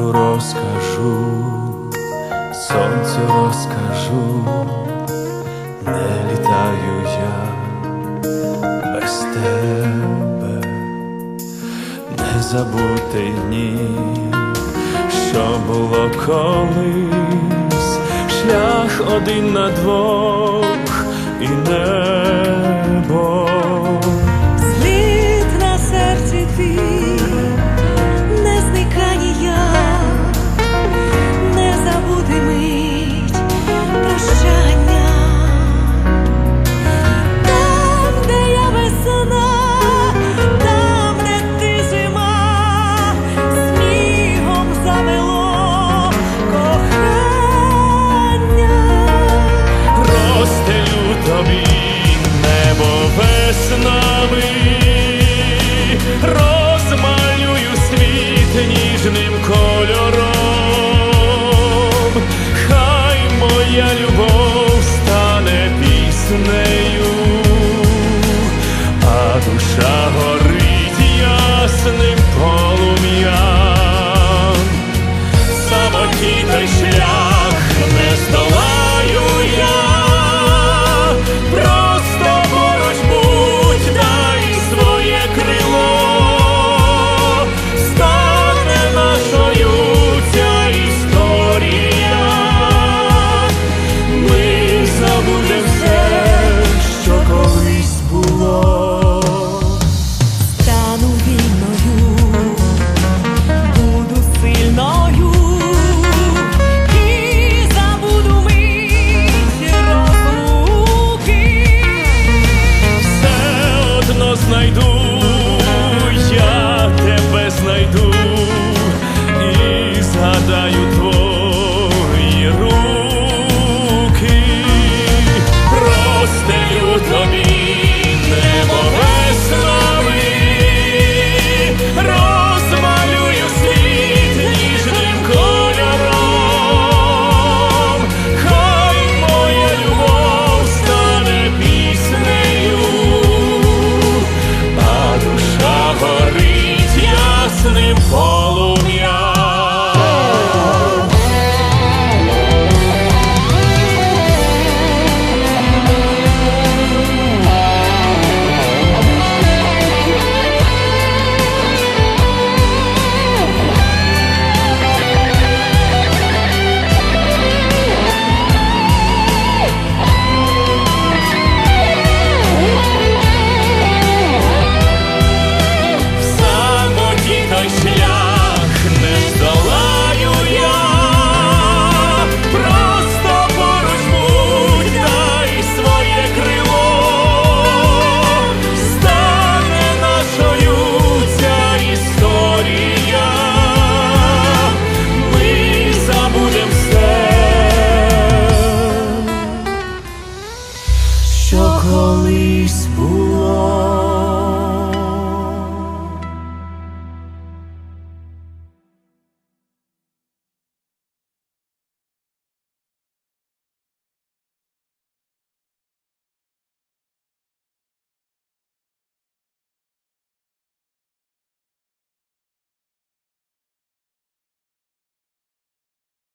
Вітру розкажу, сонцю розкажу, не літаю я без тебе, не забути ні, що було колись, шлях один на двох і небо. Тобі небо веснами, розмалюю світ ніжним кольором,